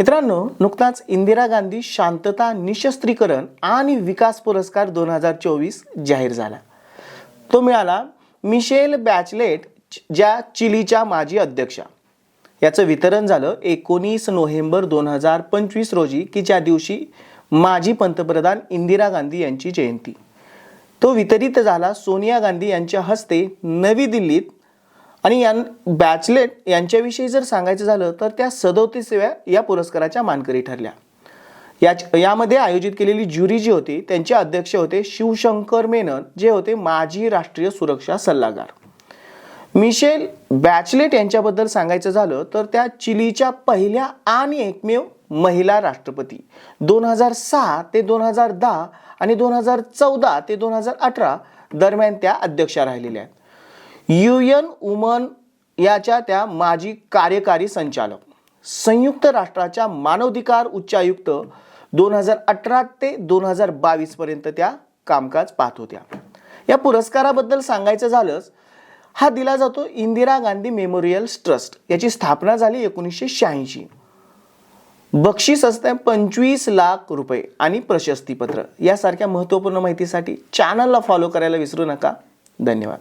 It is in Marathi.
मित्रांनो नुकताच इंदिरा गांधी शांतता निशस्त्रीकरण आणि विकास पुरस्कार दोन हजार चोवीस जाहीर झाला. तो मिळाला मिशेल बॅचलेट ज्या चिलीच्या माजी अध्यक्षा. याचं वितरण झालं एकोणीस नोव्हेंबर दोन हजार पंचवीस रोजी की ज्या दिवशी माजी पंतप्रधान इंदिरा गांधी यांची जयंती. तो वितरित झाला सोनिया गांधी यांच्या हस्ते नवी दिल्लीत आणि यां बॅचलेट यांच्याविषयी जर सांगायचं झालं तर त्या सदोतीसव्या या पुरस्काराच्या मानकरी ठरल्या. या यामध्ये आयोजित केलेली ज्युरी जी होती त्यांचे अध्यक्ष होते शिवशंकर मेनन जे होते माजी राष्ट्रीय सुरक्षा सल्लागार. मिशेल बॅचलेट यांच्याबद्दल सांगायचं झालं तर त्या चिलीच्या पहिल्या आणि एकमेव महिला राष्ट्रपती. दोन हजार सहा ते दोन हजार दहा आणि दोन हजार चौदा ते दोन हजार अठरा दरम्यान त्या अध्यक्षा राहिलेल्या आहेत. यू एन वुमन याच्या त्या माजी कार्यकारी संचालक. संयुक्त राष्ट्राच्या मानवाधिकार उच्चायुक्त दोन हजार अठरा ते दोन हजार बावीसपर्यंत त्या कामकाज पाहत होत्या. या पुरस्काराबद्दल सांगायचं झालंच हा दिला जातो इंदिरा गांधी मेमोरियल ट्रस्ट याची स्थापना झाली एकोणीसशे शहाऐंशी. बक्षीस असते पंचवीस लाख रुपये आणि प्रशस्तीपत्र. यासारख्या महत्त्वपूर्ण माहितीसाठी चॅनलला फॉलो करायला विसरू नका. धन्यवाद.